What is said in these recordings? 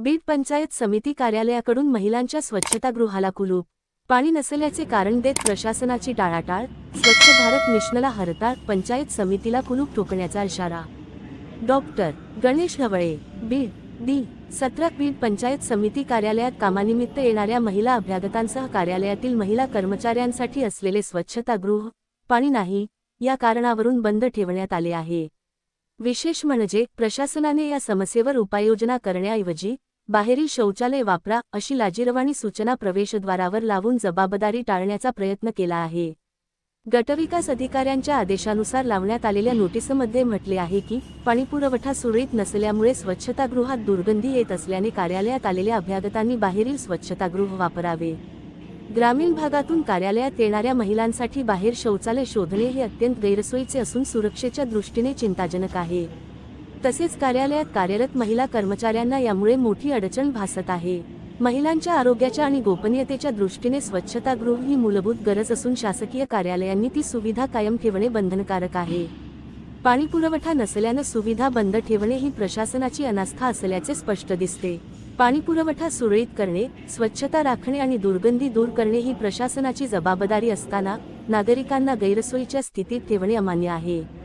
बीड पंचायत समिती कार्यालयाकडून महिलांच्या स्वच्छतागृहाला कुलूप. पाणी नसल्याचे कारण देत प्रशासनाची टाळाटाळ स्वच्छ भारत मिशनला हरताळ पंचायत समितीला कुलूप ठोकण्याचा इशारा. डॉक्टर गणेश ढवळे बीड डी सतरा बीड पंचायत समिती कार्यालयात कामानिमित्त येणाऱ्या महिला अभ्यागतांसह कार्यालयातील महिला कर्मचाऱ्यांसाठी असलेले स्वच्छतागृह पाणी नाही या कारणावरून बंद ठेवण्यात आले आहे. विशेष म्हणजे प्रशासनाने या समस्येवर उपाययोजना करण्याऐवजी बाहेरील शौचालय वापरा अशी लाजीरवाणी सूचना प्रवेशद्वारावर लावून जबाबदारी टाळण्याचा प्रयत्न केला आहे. गटविकास अधिकाऱ्यांच्या आदेशानुसार लावण्यात आलेल्या नोटीसमध्ये म्हटले आहे की पाणीपुरवठा सुरळीत नसल्यामुळे स्वच्छतागृहात दुर्गंधी येत असल्याने कार्यालयात आलेल्या अभ्यागतांनी बाहेरील स्वच्छतागृह वापरावे. ग्रामीण भागातून कार्यालयात येणाऱ्या महिलांसाठी बाहेर शौचालय शोधणे हे अत्यंत गैरसोयीचे असून सुरक्षेच्या दृष्टीने चिंताजनक आहे. तसेच कार्यालयात कार्यरत महिला कर्मचाऱ्यांना यामुळे मोठी अडचण भासत आहे. महिलांच्या आरोग्याच्या आणि गोपनीयतेच्या दृष्टीने स्वच्छतागृह ही मूलभूत गरज असून शासकीय कार्यालयांनी ती सुविधा कायम ठेवणे बंधनकारक आहे. पाणीपुरवठा नसल्यानं सुविधा बंद ठेवणे ही प्रशासनाची अनास्था असल्याचे स्पष्ट दिसते. पाणीपुरवठा सुरळीत करणे स्वच्छता राखणे आणि दुर्गंधी दूर करणे ही प्रशासनाची जबाबदारी असताना नागरिकांना गैरसोयीच्या स्थितीत ठेवणे अमान्य आहे.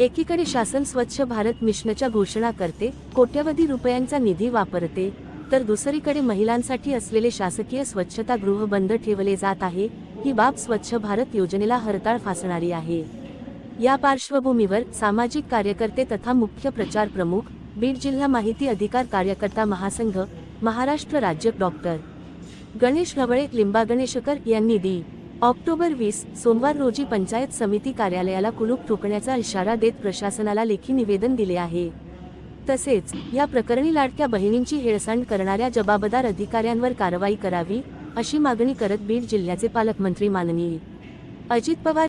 एकीकडे शासन स्वच्छ भारत मिशनच्या घोषणा करते कोट्यवधी रुपयांचा निधी वापरते तर दुसरीकडे महिलांसाठी असलेले शासकीय स्वच्छतागृह बंद ठेवले जात आहे ही बाब स्वच्छ भारत योजनेला हरताळ फासणारी आहे. या पार्श्वभूमीवर सामाजिक कार्यकर्ते तथा मुख्य प्रचार प्रमुख बीड जिल्हा माहिती अधिकार कार्यकर्ता महासंघ महाराष्ट्र राज्य डॉक्टर. गणेश ढवळे लिंबा गणेशकर यांनी दी. ऑक्टोबर वीस सोमवार रोजी पंचायत समिती कार्यालयाला कुलूप ठोकण्याचा इशारा देत प्रशासनाला लेखी निवेदन दिले आहे. तसेच या प्रकरणी लाडक्या बहिणींची हेळसांड करणाऱ्या जबाबदार अधिकाऱ्यांवर कारवाई करावी अशी मागणी करत बीड जिल्ह्याचे पालकमंत्री माननीय अजित पवार